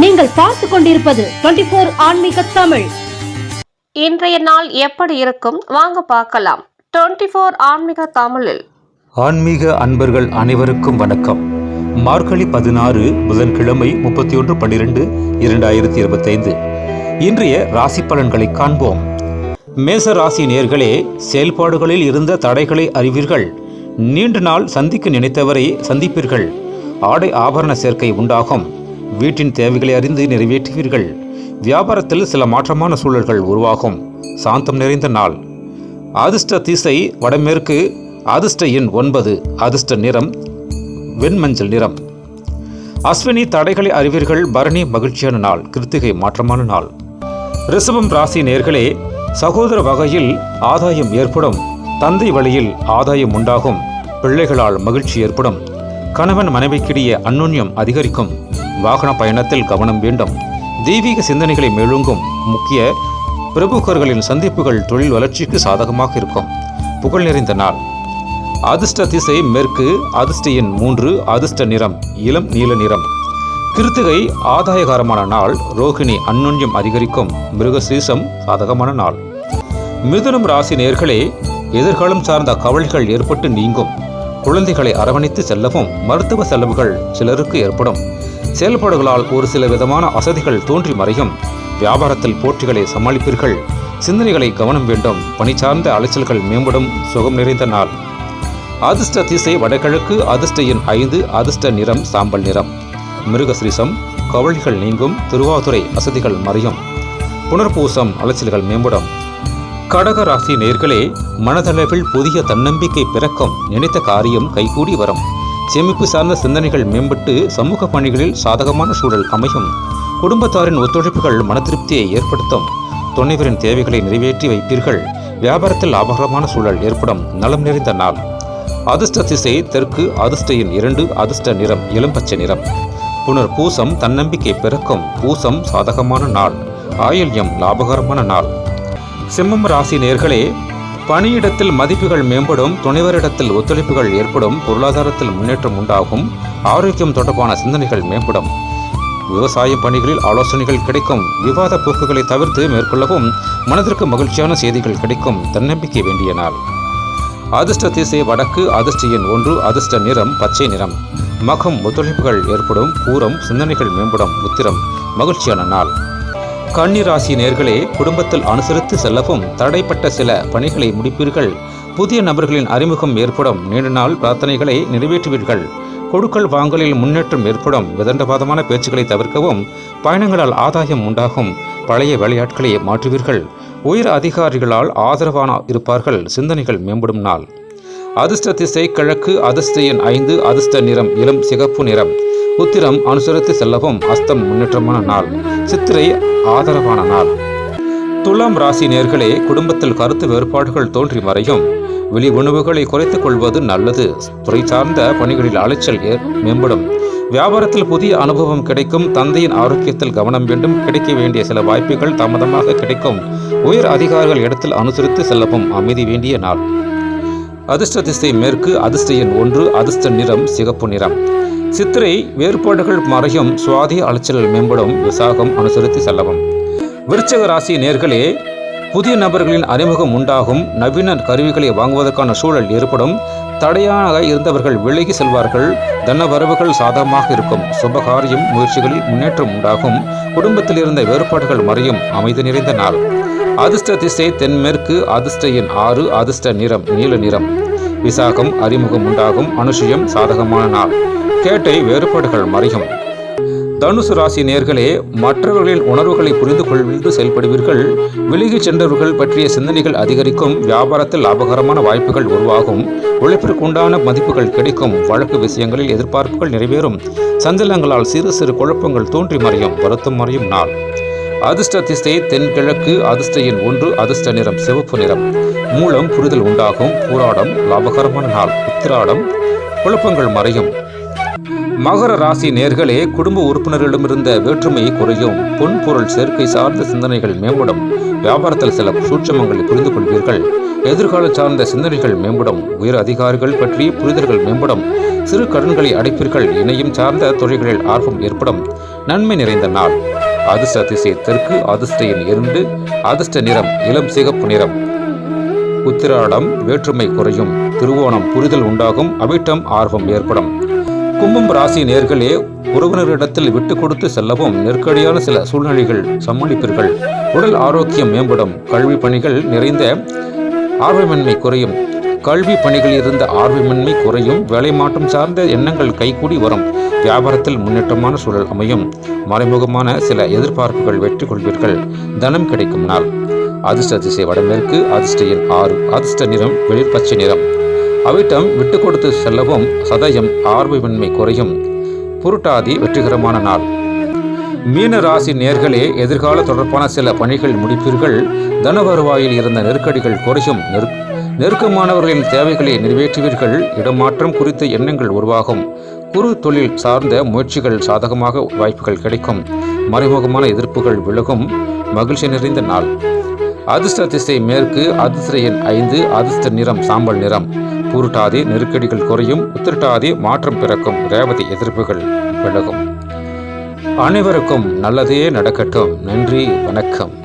பார்த்து கொண்டிருப்பது twenty four ஆன்மீக தமிழ். இன்றைய நாள் எப்படி இருக்கும்? வாங்க பார்க்கலாம். டுவெண்ட்டி ஃபோர் ஆன்மீக தமிழில். ஆன்மீக அன்பர்கள் அனைவருக்கும் வணக்கம். மார்கழி பதினாறு புதன்கிழமை முப்பத்தி ஒன்று பன்னிரெண்டு இரண்டாயிரத்தி இருபத்தைந்து. இன்றைய ராசி பலன்களை காண்போம். மேச ராசி நேர்களே செயல்பாடுகளில் இருந்த தடைகளை அறிவீர்கள். நீண்ட நாள் சந்திக்க நினைத்தவரை சந்திப்பீர்கள். ஆடை ஆபரண சேர்க்கை உண்டாகும். வீட்டின் தேவைகளை அறிந்து நிறைவேற்றுவீர்கள். வியாபாரத்தில் சில மாற்றமான சூழல்கள் உருவாகும். சாந்தம் நிறைந்த நாள். அதிர்ஷ்ட திசை வடமேற்கு அதிர்ஷ்ட எண் ஒன்பது அதிர்ஷ்ட நிறம் வெண்மஞ்சள் நிறம். அஸ்வினி தடைகளை அறிவீர்கள் பரணி மகிழ்ச்சியான நாள் கிருத்திகை மாற்றமான நாள். ரிஷபம் ராசி நேர்களே சகோதர வகையில் ஆதாயம் ஏற்படும். தந்தை வழியில் ஆதாயம் உண்டாகும். பிள்ளைகளால் மகிழ்ச்சி ஏற்படும். கணவன் மனைவிக்கிடையே அந்யோன்யம் அதிகரிக்கும். வாகன பயணத்தில் கவனம் வேண்டும். தெய்வீக சிந்தனைகளை மெழுங்கும் முக்கிய பிரபுக்கர்களின் சந்திப்புகள் தொழில் வளர்ச்சிக்கு சாதகமாக இருக்கும். புகழ் நிறைந்த நாள். அதிர்ஷ்ட திசை மேற்கு அதிர்ஷ்ட எண் மூன்று அதிர்ஷ்ட நிறம் இளம் நீல நிறம். கிருத்திகை ஆதாயகரமான நாள். ரோகிணி அந்யோன்யம் அதிகரிக்கும். மிருகசீசம் சாதகமான நாள். மிதுனம் ராசி நேர்களே எதிர்காலம் சார்ந்த கவலைகள் ஏற்பட்டு நீங்கும். குழந்தைகளை அரவணைத்து செல்லவும் மருத்துவ செலவுகள் சிலருக்கு ஏற்படும். செயல்பாடுகளால் ஒரு சில விதமான அசதிகள் தோன்றி மறையும். வியாபாரத்தில் போட்டிகளை சமாளிப்பீர்கள். சிந்தனைகளை கவனம் வேண்டும். பணி சார்ந்த அலைச்சல்கள் மேம்படும். சுகம் நிறைந்த நாள். அதிர்ஷ்ட திசை வடகிழக்கு அதிர்ஷ்ட எண் ஐந்து அதிர்ஷ்ட நிறம் சாம்பல் நிறம். மிருகசிரீசம் கவலைகள் நீங்கும். திருவாதுரை அசதிகள் மறையும். புனர்பூசம் அலைச்சல்கள் மேம்படும். கடக ராசி நேர்களே மனதளவில் புதிய தன்னம்பிக்கை பிறக்கம் நினைத்த காரியம் கைகூடி வரும். சேமிப்பு சார்ந்த சிந்தனைகள் மேம்பட்டு சமூக பணிகளில் சாதகமான சூழல் அமையும். குடும்பத்தாரின் ஒத்துழைப்புகள் மன திருப்தியை ஏற்படுத்தும். துணைவரின் தேவைகளை நிறைவேற்றி வைப்பீர்கள். வியாபாரத்தில் லாபகரமான சூழல் ஏற்படும். நலம் நிறைந்த நாள். அதிர்ஷ்ட திசை தெற்கு அதிர்ஷ்டையின் இரண்டு அதிர்ஷ்ட நிறம் இளம்பச்சை நிறம். புனர் பூசம் தன்னம்பிக்கை பிறக்கும். பூசம் சாதகமான நாள். ஆயில்யம் லாபகரமான நாள். சிம்மம் ராசி நேர்களே பணியிடத்தில் மதிப்புகள் மேம்படும் துணைவரிடத்தில் ஒத்துழைப்புகள் ஏற்படும் பொருளாதாரத்தில் முன்னேற்றம் உண்டாகும் ஆரோக்கியம் தொடர்பான சிந்தனைகள் மேம்படும். விவசாய பணிகளில் ஆலோசனைகள் கிடைக்கும் விவாத போக்குகளை தவிர்த்து மேற்கொள்ளவும் மனதிற்கு மகிழ்ச்சியான செய்திகள் கிடைக்கும் தன்னம்பிக்கை வேண்டிய நாள். அதிர்ஷ்ட திசை வடக்கு அதிர்ஷ்ட எண் ஒன்று அதிர்ஷ்ட நிறம் பச்சை நிறம். மகம் ஒத்துழைப்புகள் ஏற்படும் பூரம் சிந்தனைகள் மேம்படும் உத்திரம் மகிழ்ச்சியான நாள். கன்னிராசி நேர்களே குடும்பத்தில் அனுசரித்து செல்லவும் தடைப்பட்ட சில பணிகளை முடிப்பீர்கள். புதிய நபர்களின் அறிமுகம் ஏற்படும் நீண்ட நாள் பிரார்த்தனைகளை நிறைவேற்றுவீர்கள். கொடுக்கல் வாங்கலில் முன்னேற்றம் ஏற்படும். விதண்டவாதமான பேச்சுக்களை தவிர்க்கவும் பயணங்களால் ஆதாயம் உண்டாகும். பழைய விளையாட்களை மாற்றுவீர்கள். உயர் அதிகாரிகளால் ஆதரவான இருப்பார்கள். சிந்தனைகள் மேம்படும் நாள். அதிர்ஷ்ட திசை கிழக்கு அதிர்ஷ்ட எண் ஐந்து அதிர்ஷ்ட நிறம் இளம் சிகப்பு நிறம். உத்திரம் அனுசரித்து செல்லவும் அஸ்தம் முன்னேற்றமான நாள். சித்திரை ஆதரவான நாள். துலாம் ராசி நேர்களே குடும்பத்தில் கருத்து வேறுபாடுகள் தோன்றி மறையும். வெளி உணவுகளை குறைத்துக் கொள்வது நல்லது. துறை சார்ந்த பணிகளில் அலைச்சல் மேம்படும். வியாபாரத்தில் புதிய அனுபவம் கிடைக்கும். தந்தையின் ஆரோக்கியத்தில் கவனம் வேண்டும். கிடைக்க வேண்டிய சில வாய்ப்புகள் தாமதமாக கிடைக்கும். உயர் அதிகாரிகள் இடத்தில் அனுசரித்து செல்லவும் அமைதி வேண்டிய நாள். அதிர்ஷ்ட திசை மேற்கு அதிர்ஷ்ட எண் ஒன்று அதிர்ஷ்ட நிறம் சிகப்பு நிறம். சித்திரை வேறுபாடுகள் மறையும் சுவாதி அலைச்சல் மேம்படும் விசாகம் அனுசரித்து செல்லவும். விருச்சக ராசி நேர்களே புதிய நபர்களின் அறிமுகம் உண்டாகும் நவீன கருவிகளை வாங்குவதற்கான சூழல் ஏற்படும். தடையாக இருந்தவர்கள் விலகி செல்வார்கள். தனவரவுகள் சாதகமாக இருக்கும். சுபகாரியம் முயற்சிகளில் முன்னேற்றம் உண்டாகும். குடும்பத்தில் இருந்த வேறுபாடுகள் மறையும். அமைதி நிறைந்த நாள். அதிர்ஷ்ட திசை தென்மேற்கு அதிர்ஷ்ட எண் ஆறு அதிர்ஷ்ட நிறம் நீல நிறம். விசாகம் அறிமுகம் உண்டாகும். அனுஷயம் சாதகமான நாள். கேட்டை வேறுபாடுகள் மறையும். தனுசு ராசி நேர்களே மற்றவர்களின் உணர்வுகளை புரிந்து கொள்வது செயல்படுவீர்கள். விலகிச் சென்றவர்கள் பற்றிய சிந்தனைகள் அதிகரிக்கும் வியாபாரத்தில் லாபகரமான வாய்ப்புகள் உருவாகும். உழைப்பிற்குண்டான மதிப்புகள் கிடைக்கும் வழக்கு விஷயங்களில் எதிர்பார்ப்புகள் நிறைவேறும். சஞ்சலங்களால் சிறு சிறு குழப்பங்கள் தோன்றி மறையும் வருத்தம் மறையும் நாள். அதிர்ஷ்ட திசை தென்கிழக்கு அதிர்ஷ்ட எண் ஒன்று அதிர்ஷ்ட நிறம் சிவப்பு நிறம். மூலம் புரிதல் உண்டாகும் பூராடம் லாபகரமான நாள் உத்திராடம் குழப்பங்கள் மறையும். மகர ராசி நேர்களே குடும்ப உறுப்பினர்களிடமிருந்த வேற்றுமை குறையும். பொன் பொருள் சேர்க்கை சார்ந்த சிந்தனைகள் மேம்படும். வியாபாரத்தில் சில சூட்சமங்களை புரிந்து கொள்வீர்கள் எதிர்கால சார்ந்த சிந்தனைகள் மேம்படும். உயர் அதிகாரிகள் பற்றிய புரிதல்கள் மேம்படும். சிறு கடன்களை அடைப்பீர்கள். இணையும் சார்ந்த தொழில்களில் ஆர்வம் ஏற்படும். நன்மை நிறைந்த நாள். அதிர்ஷ்ட திசை தெற்கு அதிர்ஷ்ட எண் இரண்டு அதிர்ஷ்ட நிறம் இளம் சிகப்பு நிறம். உத்திராடம் வேற்றுமை குறையும். திருவோணம் புரிதல் உண்டாகும். அவிட்டம் ஆர்வம் ஏற்படும். கும்பம் ராசி நேர்களே உறவினரிடத்தில் விட்டு கொடுத்து செல்லவும் நெருக்கடியான சில சூழ்நிலைகள் சமாளிப்பீர்கள். உடல் ஆரோக்கியம் மேம்படும். கல்வி பணிகள் நிறைந்த ஆர்வமின்மை குறையும். கல்வி பணிகளில் இருந்த ஆர்வமின்மை குறையும். வேலை மாற்றம் சார்ந்த எண்ணங்கள் கைகூடி வரும். வியாபாரத்தில் முன்னேற்றமான சூழல் அமையும். மறைமுகமான சில எதிர்பார்ப்புகள் வெற்றி கொள்வீர்கள். தனம் கிடைக்கும் நாள். அதிர்ஷ்ட திசை வடமேற்கு அதிர்ஷ்ட எண் ஆறு அதிர்ஷ்ட நிறம் வெளிர் பச்சை நிறம். அவிட்டம் விட்டு கொடுத்து செல்லவும் சதயம் ஆர்வமின்மை குறையும். புருட்டாதி வெற்றிகரமான நாள். மீன ராசி நேர்களே எதிர்கால தொடர்பான சில பணிகள் முடிப்பீர்கள். தன வருவாயில் இருந்த நெருக்கடிகள் குறையும். நெருக்கமானவர்களின் தேவைகளை நிறைவேற்றுவீர்கள். இடமாற்றம் குறித்த எண்ணங்கள் உருவாகும். குறு தொழில் சார்ந்த முயற்சிகள் சாதகமாக வாய்ப்புகள் கிடைக்கும். மறைமுகமான எதிர்ப்புகள் விலகும். மகிழ்ச்சி நிறைந்த நாள். அதிர்ஷ்ட திசை மேற்கு அதிர்ஷ்ட எண் ஐந்து அதிர்ஷ்ட நிறம் சாம்பல் நிறம். பூருட்டாதி நெருக்கடிகள் குறையும் உத்திரட்டாதி மாற்றம் பிறக்கும் ரேவதி எதிர்ப்புகள் விலகும். அனைவருக்கும் நல்லதே நடக்கட்டும். நன்றி வணக்கம்.